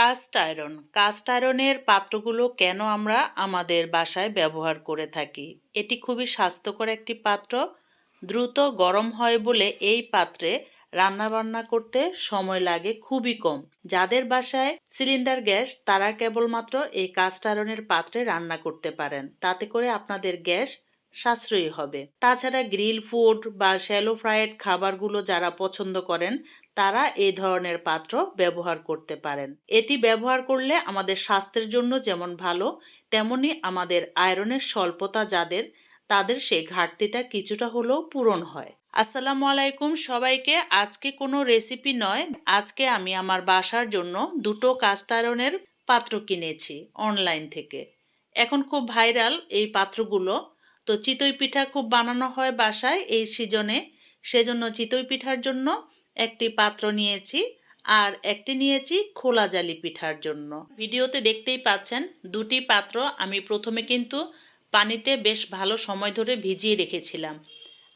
Cast iron. Caste আয়রনের পাত্রগুলো কেন আমরা আমাদের বাসায় ব্যবহার করে থাকি? এটি খুবই স্বাস্থ্যকর একটি পাত্র। দ্রুত গরম হয় বলে এই পাত্রে রান্নাবান্না করতে সময় লাগে খুবই কম। যাদের বাসায় সিলিন্ডার গ্যাস, তারা কেবলমাত্র এই কাস্ট আয়রনের পাত্রে রান্না করতে পারেন। তাতে করে আপনাদের গ্যাস সাশ্রয়ী হবে। তাছাড়া গ্রিল ফুড বা শ্যালো ফ্রায়েড খাবারগুলো যারা পছন্দ করেন, তারা এই ধরনের পাত্র ব্যবহার করতে পারেন। এটি ব্যবহার করলে আমাদের স্বাস্থ্যের জন্য যেমন ভালো, তেমনি আমাদের আয়রনের স্বল্পতা যাদের, তাদের সেই ঘাটতিটা কিছুটা হলেও পূরণ হয়। আসসালামু আলাইকুম সবাইকে। আজকে কোনো রেসিপি নয়। আজকে আমি আমার বাসার জন্য দুটো কাস্ট আয়রনের পাত্র কিনেছি অনলাইন থেকে। এখন খুব ভাইরাল এই পাত্রগুলো। তো চিতই পিঠা খুব বানানো হয় বাসায় এই সিজনে। সেজন্য চিতই পিঠার জন্য একটি পাত্র নিয়েছি আর একটি নিয়েছি খোলা জালি পিঠার জন্য। ভিডিওতে দেখতেই পাচ্ছেন দুটি পাত্র আমি প্রথমে কিন্তু পানিতে বেশ ভালো সময় ধরে ভিজিয়ে রেখেছিলাম।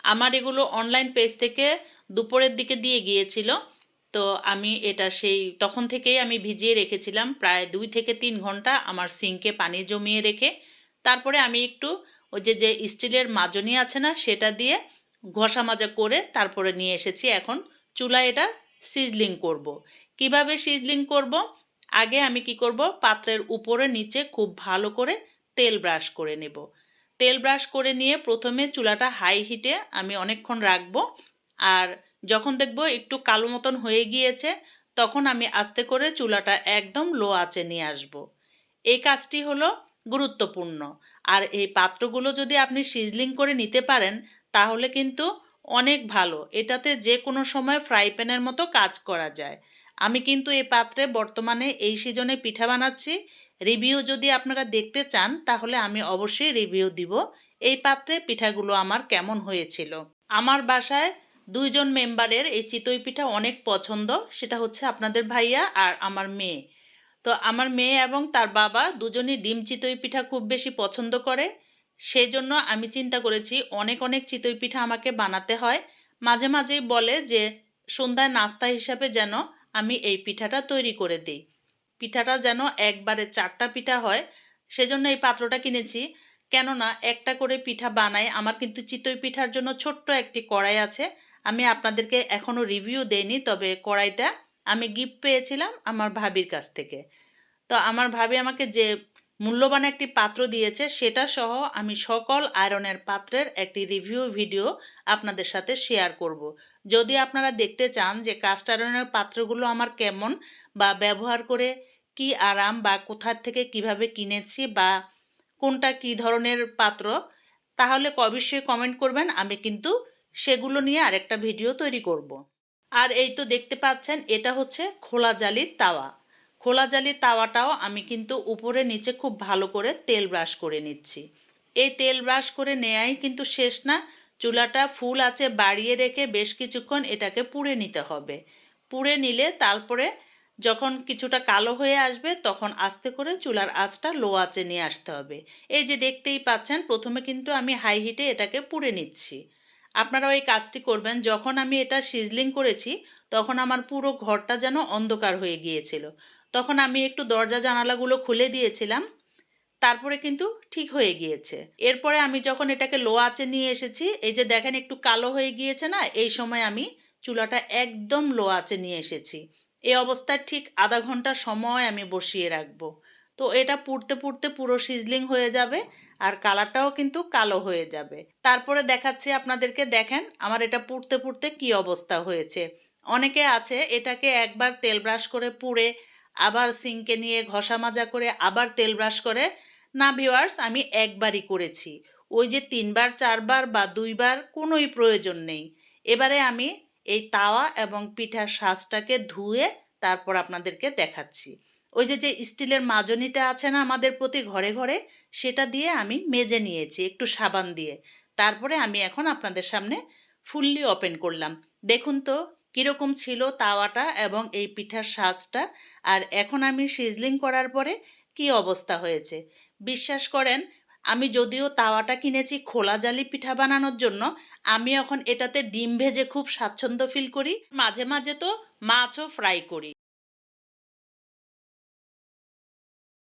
আমার এগুলো অনলাইন পেজ থেকে দুপুরের দিকে দিয়ে গিয়েছিল। তো আমি এটা সেই তখন থেকেই আমি ভিজিয়ে রেখেছিলাম। প্রায় দুই থেকে তিন ঘণ্টা আমার সিঙ্কে পানি জমিয়ে রেখে তারপরে আমি একটু ওই যে যে স্টিলের মাজনি আছে না, সেটা দিয়ে ঘষা মাজা করে তারপরে নিয়ে এসেছি। এখন চুলায় এটা সিজলিং করব। কীভাবে সিজলিং করব? আগে আমি কি করব? পাত্রের উপরে নিচে খুব ভালো করে তেল ব্রাশ করে নেব। তেল ব্রাশ করে নিয়ে প্রথমে চুলাটা হাই হিটে আমি অনেকক্ষণ রাখব। আর যখন দেখব একটু কালো মতন হয়ে গিয়েছে, তখন আমি আস্তে করে চুলাটা একদম লো আঁচে নিয়ে আসব। এই কাজটি হলো গুরুত্বপূর্ণ। আর এই পাত্রগুলো যদি আপনি সিজলিং করে নিতে পারেন, তাহলে কিন্তু অনেক ভালো। এটাতে যে কোনো সময় ফ্রাই প্যানের মতো কাজ করা যায়। আমি কিন্তু এই পাত্রে বর্তমানে এই সিজনে পিঠা বানাচ্ছি। রিভিউ যদি আপনারা দেখতে চান, তাহলে আমি অবশ্যই রিভিউ দিব। এই পাত্রে পিঠাগুলো আমার কেমন হয়েছিল। আমার বাসায় দুইজন মেম্বারের এই চিতই পিঠা অনেক পছন্দ। সেটা হচ্ছে আপনাদের ভাইয়া আর আমার মেয়ে। তো আমার মেয়ে এবং তার বাবা দুজনই ডিম চিতই পিঠা খুব বেশি পছন্দ করে। সেই জন্য আমি চিন্তা করেছি, অনেক অনেক চিতই পিঠা আমাকে বানাতে হয়। মাঝে মাঝেই বলে যে, সন্ধ্যায় নাস্তা হিসাবে যেন আমি এই পিঠাটা তৈরি করে দিই। পিঠাটা যেন একবারে চারটা পিঠা হয়, সেজন্য এই পাত্রটা কিনেছি। কেননা একটা করে পিঠা বানাই, আমার কিন্তু চিতই পিঠার জন্য ছোট্ট একটি কড়াই আছে। আমি আপনাদেরকে এখনও রিভিউ দেইনি, তবে কড়াইটা আমি গিফট পেয়েছিলাম আমার ভাবির কাছ থেকে তো আমার ভাবি আমাকে যে মূল্যবান একটি পাত্র দিয়েছে, সেটা সহ আমি সকল আয়রনের পাত্রের একটি রিভিউ ভিডিও আপনাদের সাথে শেয়ার করব। যদি আপনারা দেখতে চান যে কাস্ট আয়রনের পাত্রগুলো আমার কেমন বা ব্যবহার করে কি আরাম বা কোথার থেকে কীভাবে কিনেছি বা কোনটা কি ধরনের পাত্র, তাহলে অবশ্যই কমেন্ট করবেন আমি কিন্তু সেগুলো নিয়ে আরেকটা ভিডিও তৈরি করব। আর এই তো দেখতে পাচ্ছেন, এটা হচ্ছে খোলা জালির তাওয়া। খোলা জালির তাওয়াটাও আমি কিন্তু উপরে নিচে খুব ভালো করে তেল ব্রাশ করে নিচ্ছি। এই তেল ব্রাশ করে নেয়াই কিন্তু শেষ না, চুলাটা ফুল আছে বাড়িয়ে রেখে বেশ কিছুক্ষণ এটাকে পুড়ে নিতে হবে। পুড়ে নিলে তারপরে যখন কিছুটা কালো হয়ে আসবে তখন আস্তে করে চুলার আঁচটা লো আঁচে নিয়ে আসতে হবে। এই যে দেখতেই পাচ্ছেন, প্রথমে কিন্তু আমি হাই হিটে এটাকে পুড়ে নিচ্ছি। আপনারাও ওই কাজটি করবেন। যখন আমি এটা সিজলিং করেছি, তখন আমার পুরো ঘরটা যেন অন্ধকার হয়ে গিয়েছিল। তখন আমি একটু দরজা জানালাগুলো খুলে দিয়েছিলাম। তারপরে কিন্তু ঠিক হয়ে গিয়েছে। এরপরে আমি যখন এটাকে লো আঁচে নিয়ে এসেছি, এই যে দেখেন একটু কালো হয়ে গিয়েছে না, এই সময় আমি চুলাটা একদম লো আঁচে নিয়ে এসেছি। এই অবস্থার ঠিক আধা ঘণ্টা সময় আমি বসিয়ে রাখব। তো এটা পুড়তে পুড়তে পুরো সিজলিং হয়ে যাবে। আর কালারটাও কিন্তু কালো হয়ে যাবে। তারপরে দেখাচ্ছি আপনাদেরকে, দেখেন আমার এটা পুড়তে পুড়তে কি অবস্থা হয়েছে। অনেকে আছে এটাকে একবার তেল ব্রাশ করে পুড়ে, আবার সিঙ্কে নিয়ে ঘষা মাজা করে আবার তেল ব্রাশ করে। না ভিওয়ার্স আমি একবারই করেছি। ওই যে তিনবার, চারবার বা দুইবার কোনোই প্রয়োজন নেই। এবারে আমি এই তাওয়া এবং পিঠার শ্বাসটাকে ধুয়ে তারপর আপনাদেরকে দেখাচ্ছি। ওই যে যে স্টিলের মাজনিটা আছে না আমাদের প্রতি ঘরে ঘরে, সেটা দিয়ে আমি মেজে নিয়েছি একটু সাবান দিয়ে। তারপরে আমি এখন আপনাদের সামনে ফুললি ওপেন করলাম। দেখুন তো, কীরকম ছিল তাওয়াটা এবং এই পিঠার শ্বাসটা আর এখন আমি সিজলিং করার পরে কি অবস্থা হয়েছে? বিশ্বাস করেন, আমি যদিও তাওয়াটা কিনেছি খোলা জালি পিঠা বানানোর জন্য, আমি এখন এটাতে ডিম ভেজে খুব স্বাচ্ছন্দ্য ফিল করি। মাঝে মাঝে তো মাছও ফ্রাই করি।